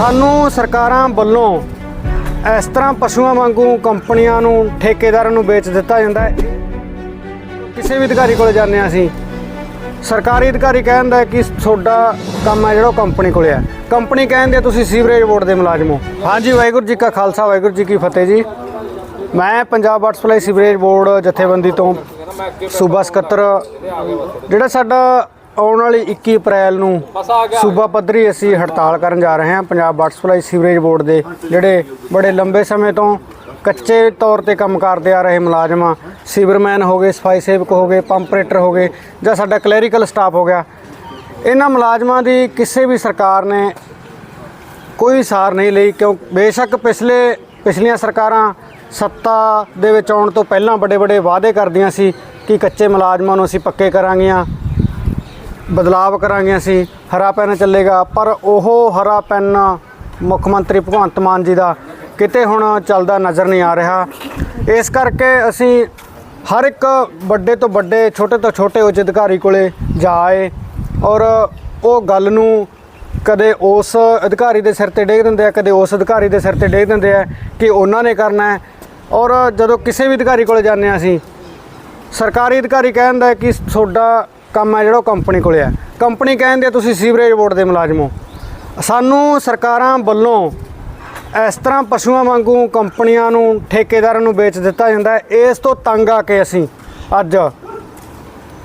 ਸਾਨੂੰ ਸਰਕਾਰਾਂ ਵੱਲੋਂ ਇਸ ਤਰ੍ਹਾਂ ਪਸ਼ੂਆਂ ਵਾਂਗੂ ਕੰਪਨੀਆਂ ਨੂੰ, ਠੇਕੇਦਾਰਾਂ ਨੂੰ ਵੇਚ ਦਿੱਤਾ ਜਾਂਦਾ ਹੈ। ਕਿਸੇ ਵੀ ਅਧਿਕਾਰੀ ਕੋਲ ਜਾਂਦੇ ਹਾਂ ਅਸੀਂ। ਸਰਕਾਰੀ ਅਧਿਕਾਰੀ ਕਹਿੰਦਾ ਹੈ ਕਿ ਤੁਹਾਡਾ ਕੰਮ ਹੈ ਜਿਹੜਾ ਉਹ ਕੰਪਨੀ ਕੋਲੇ ਹੈ। ਕੰਪਨੀ ਕਹਿੰਦੀ ਹੈ ਤੁਸੀਂ ਸੀਵਰੇਜ ਬੋਰਡ ਦੇ ਮੁਲਾਜ਼ਮ ਹੋ। ਹਾਂਜੀ, ਵਾਹਿਗੁਰੂ ਜੀ ਕਾ ਖਾਲਸਾ, ਵਾਹਿਗੁਰੂ ਜੀ ਕੀ ਫਤਿਹ ਜੀ। ਮੈਂ Punjab water supply sewerage board ਜਥੇਬੰਦੀ ਤੋਂ ਸੂਬਾ ਸਕੱਤਰ ਜਿਹੜਾ ਸਾਡਾ ਆਉਣ ਵਾਲੀ 21 ਅਪ੍ਰੈਲ ਨੂੰ ਸੂਬਾ ਪੱਧਰੀ ਅਸੀਂ ਹੜਤਾਲ ਕਰਨ ਜਾ ਰਹੇ ਹਾਂ Punjab water supply sewerage board ਦੇ ਜਿਹੜੇ ਬੜੇ ਲੰਬੇ ਸਮੇਂ ਤੋਂ ਕੱਚੇ ਤੌਰ ਤੇ ਕੰਮ ਕਰਦੇ ਆ ਰਹੇ ਮੁਲਾਜ਼ਮ ਸੀਵਰਮੈਨ ਹੋ ਗਏ ਸਫ਼ਾਈ ਸੇਵਕ ਹੋ ਗਏ ਪੰਪਰੇਟਰ ਹੋ ਗਏ ਜਾਂ ਸਾਡਾ ਕਲੈਰੀਕਲ ਸਟਾਫ ਹੋ ਗਿਆ। ਇਹਨਾਂ ਮੁਲਾਜ਼ਮਾਂ ਦੀ ਕਿਸੇ ਵੀ ਸਰਕਾਰ ਨੇ ਕੋਈ ਸਾਰ ਨਹੀਂ ਲਈ ਕਿਉਂ ਬੇਸ਼ੱਕ ਪਿਛਲੇ ਪਿਛਲੀਆਂ ਸਰਕਾਰਾਂ ਸੱਤਾ ਦੇ ਵਿੱਚ ਆਉਣ ਤੋਂ ਪਹਿਲਾਂ ਵੱਡੇ ਵੱਡੇ ਵਾਅਦੇ ਕਰਦੀਆਂ ਸੀ ਕਿ ਕੱਚੇ ਮੁਲਾਜ਼ਮਾਂ ਨੂੰ ਅਸੀਂ ਪੱਕੇ ਕਰਾਂਗੀਆਂ। ਬਦਲਾਵ ਕਰਾਂਗੇ ਅਸੀਂ। ਹਰਾ ਪੈਨ ਚੱਲੇਗਾ, ਪਰ ਉਹ ਹਰਾ ਪੈਨ ਮੁੱਖ ਮੰਤਰੀ ਭਗਵੰਤ ਮਾਨ ਜੀ ਦਾ ਕਿਤੇ ਹੁਣ ਚੱਲਦਾ ਨਜ਼ਰ ਨਹੀਂ ਆ ਰਿਹਾ। ਇਸ ਕਰਕੇ ਅਸੀਂ ਹਰ ਇੱਕ ਵੱਡੇ ਤੋਂ ਵੱਡੇ, ਛੋਟੇ ਤੋਂ ਛੋਟੇ ਉੱਚ ਅਧਿਕਾਰੀ ਕੋਲੇ ਜਾਏ ਔਰ ਉਹ ਗੱਲ ਨੂੰ ਕਦੇ ਉਸ ਅਧਿਕਾਰੀ ਦੇ ਸਿਰ ਤੇ ਡੇਗ ਦਿੰਦੇ ਆ, ਕਦੇ ਉਸ ਅਧਿਕਾਰੀ ਦੇ ਸਿਰ ਤੇ ਡੇਗ ਦਿੰਦੇ ਆ ਕਿ ਉਹਨਾਂ ਨੇ ਕਰਨਾ ਹੈ। ਔਰ ਜਦੋਂ ਕਿਸੇ ਵੀ ਅਧਿਕਾਰੀ ਕੋਲੇ ਜਾਂਦੇ ਹਾਂ ਅਸੀਂ, ਸਰਕਾਰੀ ਅਧਿਕਾਰੀ ਕਹਿੰਦਾ ਹੈ ਕਿ ਤੁਹਾਡਾ ਕੰਮ ਹੈ ਜਿਹੜਾ ਉਹ ਕੰਪਨੀ ਕੋਲੇ ਹੈ। ਕੰਪਨੀ ਕਹਿੰਦੀ ਹੈ ਤੁਸੀਂ ਸੀਵਰੇਜ ਬੋਰਡ ਦੇ ਮੁਲਾਜ਼ਮ ਹੋ। ਸਾਨੂੰ ਸਰਕਾਰਾਂ ਵੱਲੋਂ ਇਸ ਤਰ੍ਹਾਂ ਪਸ਼ੂਆਂ ਵਾਂਗੂ ਕੰਪਨੀਆਂ ਨੂੰ, ਠੇਕੇਦਾਰਾਂ ਨੂੰ ਵੇਚ ਦਿੱਤਾ ਜਾਂਦਾ ਹੈ। ਇਸ ਤੋਂ ਤੰਗ ਆ ਕੇ ਅਸੀਂ ਅੱਜ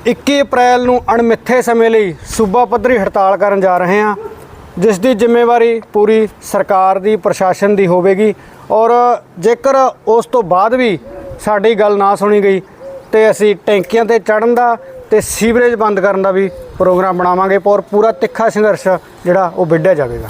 21 ਅਪ੍ਰੈਲ ਨੂੰ ਅਣਮਿੱਥੇ ਸਮੇਂ ਲਈ ਸੂਬਾ ਪੱਧਰੀ ਹੜਤਾਲ ਕਰਨ ਜਾ ਰਹੇ ਹਾਂ, ਜਿਸ ਦੀ ਜ਼ਿੰਮੇਵਾਰੀ ਪੂਰੀ ਸਰਕਾਰ ਦੀ, ਪ੍ਰਸ਼ਾਸਨ ਦੀ ਹੋਵੇਗੀ। ਔਰ ਜੇਕਰ ਉਸ ਤੋਂ ਬਾਅਦ ਵੀ ਸਾਡੀ ਗੱਲ ਨਾ ਸੁਣੀ ਗਈ ਤੇ ਅਸੀਂ ਟੈਂਕੀਆਂ ਤੇ ਚੜਨ ਦਾ ਤੇ ਸੀਵਰੇਜ ਬੰਦ ਕਰਨ ਦਾ ਵੀ ਪ੍ਰੋਗਰਾਮ ਬਣਾਵਾਂਗੇ ਔਰ ਪੂਰਾ ਤਿੱਖਾ ਸੰਘਰਸ਼ ਜਿਹੜਾ ਉਹ ਵਿੱਢਿਆ ਜਾਵੇਗਾ।